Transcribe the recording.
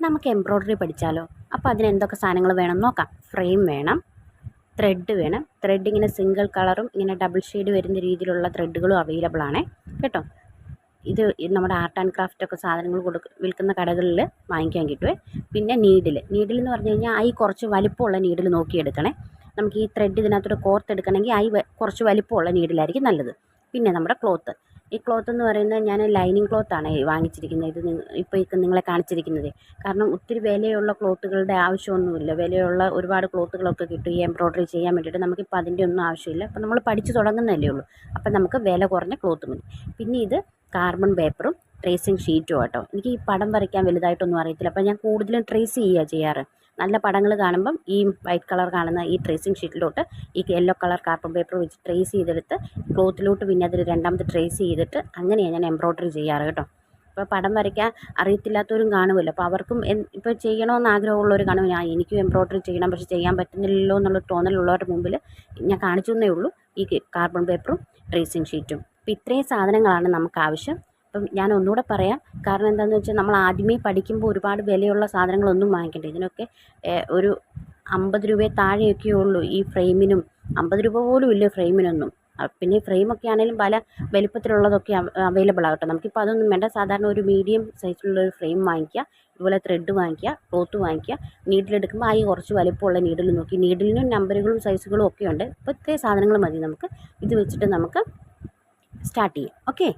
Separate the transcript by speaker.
Speaker 1: നമുക്ക് എംബ്രോയ്ഡറി പഠിച്ചാലോ? അപ്പോൾ അതിന് എന്തൊക്കെ സാധനങ്ങൾ വേണം നോക്കാം. ഫ്രെയിം വേണം ത്രെഡ് വേണം. ത്രെഡ് ഇങ്ങനെ സിംഗിൾ കളറും ഇങ്ങനെ ഡബിൾ ഷെയ്ഡ് വരുന്ന രീതിയിലുള്ള ത്രെഡുകളും അവൈലബിൾ ആണ്. കേട്ടോ? ഇത് നമ്മുടെ ആർട്ട് ആൻഡ് ക്രാഫ്റ്റ് ഒക്കെ സാധനങ്ങൾ കൊടുക്ക വിൽക്കുന്ന കടകളിൽ വാങ്ങിക്കാൻ കിട്ടുമേ പിന്നെ നീഡിൽ നീഡിൽ എന്ന് പറഞ്ഞു കഴിഞ്ഞാൽ ഐ കുറച്ച് വലിപ്പമുള്ള നീഡിൽ നോക്കിയെടുക്കണേ. നമുക്ക് ഈ ത്രെഡ് ഇതിനകത്തോട്ട് കോർത്തെടുക്കണമെങ്കിൽ ഐ കുറച്ച് വലിപ്പമുള്ള നീഡിലായിരിക്കും നല്ലത്. പിന്നെ നമ്മുടെ ക്ലോത്ത് ഈ ക്ലോത്ത് എന്ന് പറയുന്നത് ഞാൻ ലൈനിങ് ക്ലോത്താണ് വാങ്ങിച്ചിരിക്കുന്നത്. ഇത് ഇപ്പോൾ ഇത് നിങ്ങളെ കാണിച്ചിരിക്കുന്നത്. കാരണം ഒത്തിരി വിലയുള്ള ക്ലോത്തുകളുടെ ആവശ്യമൊന്നുമില്ല. വിലയുള്ള ഒരുപാട് ക്ലോത്തുകളൊക്കെ കിട്ടും. ഈ എംബ്രോയ്ഡറി ചെയ്യാൻ വേണ്ടിയിട്ട് നമുക്കിപ്പോൾ അതിന്റെ ഒന്നും ആവശ്യമില്ല. അപ്പോൾ നമ്മൾ പഠിച്ച് തുടങ്ങുന്നതല്ലേ ഉള്ളൂ. അപ്പോൾ നമുക്ക് വില കുറഞ്ഞ ക്ലോത്ത് മതി. പിന്നെ ഇത് കാർബൺ പേപ്പറും ട്രേസിങ് ഷീറ്റും കേട്ടോ എനിക്ക് ഈ പടം വരയ്ക്കാൻ വലുതായിട്ടൊന്നും അറിയത്തില്ല. അപ്പോൾ ഞാൻ കൂടുതലും ട്രേസ് ചെയ്യുക ചെയ്യാറ്. നല്ല പടങ്ങൾ കാണുമ്പം ഈ വൈറ്റ് കളർ കാണുന്ന ഈ ട്രേസിങ് ഷീറ്റിലോട്ട് ഈ യെല്ലോ കളർ കാർബൺ പേപ്പർ വെച്ച് ട്രേസ് ചെയ്തെടുത്ത് ക്ലോത്തിലോട്ട് പിന്നെ അതിൽ രണ്ടാമത് ട്രേസ് ചെയ്തിട്ട് അങ്ങനെയാണ് ഞാൻ എംബ്രോയ്ഡറി ചെയ്യാറ് കേട്ടോ. ഇപ്പോൾ പടം വരയ്ക്കാൻ അറിയത്തില്ലാത്തവരും കാണുമല്ലോ. അപ്പോൾ അവർക്കും ഇപ്പോൾ ചെയ്യണമെന്ന് ആഗ്രഹമുള്ളവർ കാണും. ഞാൻ എനിക്കും എംബ്രോയ്ഡറി ചെയ്യണം പക്ഷേ ചെയ്യാൻ പറ്റുന്നില്ലല്ലോ എന്നുള്ള തോന്നലുള്ളവരുടെ മുമ്പിൽ ഞാൻ കാണിച്ചു തന്നേ ഉള്ളൂ ഈ കാർബൺ പേപ്പറും ട്രേസിങ് ഷീറ്റും അപ്പോൾ ഇത്രയും സാധനങ്ങളാണ് നമുക്ക് ആവശ്യം. അപ്പം ഞാൻ ഒന്നുകൂടെ പറയാം. കാരണം എന്താണെന്ന് വെച്ചാൽ നമ്മൾ ആദ്യമേ പഠിക്കുമ്പോൾ ഒരുപാട് വിലയുള്ള സാധനങ്ങളൊന്നും വാങ്ങിക്കണ്ട. ഇതിനൊക്കെ ഒരു അമ്പത് രൂപയെ താഴെയൊക്കെ ഉള്ളൂ ഈ ഫ്രെയിമിനും. അമ്പത് രൂപ പോലും ഇല്ല ഫ്രെയിമിനൊന്നും. പിന്നെ ഫ്രെയിമൊക്കെ ആണെങ്കിലും പല വലിപ്പത്തിലുള്ളതൊക്കെ അവൈലബിൾ ആകട്ടെ. നമുക്കിപ്പോൾ അതൊന്നും വേണ്ട. സാധാരണ ഒരു മീഡിയം സൈസിലുള്ള ഒരു ഫ്രെയിം വാങ്ങിക്കുക. ഇതുപോലെ ത്രെഡ് വാങ്ങിക്കുക ക്ലോത്ത് വാങ്ങിക്കുക. നീഡിലെടുക്കുമ്പോൾ ഈ കുറച്ച് വലിപ്പമുള്ള നീഡിൽ നോക്കി. നീഡിലിനും നമ്പറുകളും സൈസുകളും ഒക്കെ ഉണ്ട്. അപ്പോൾ ഇത്രയും സാധനങ്ങൾ മതി നമുക്ക്. ഇത് വെച്ചിട്ട് നമുക്ക് സ്റ്റാർട്ട് ചെയ്യാം. ഓക്കെ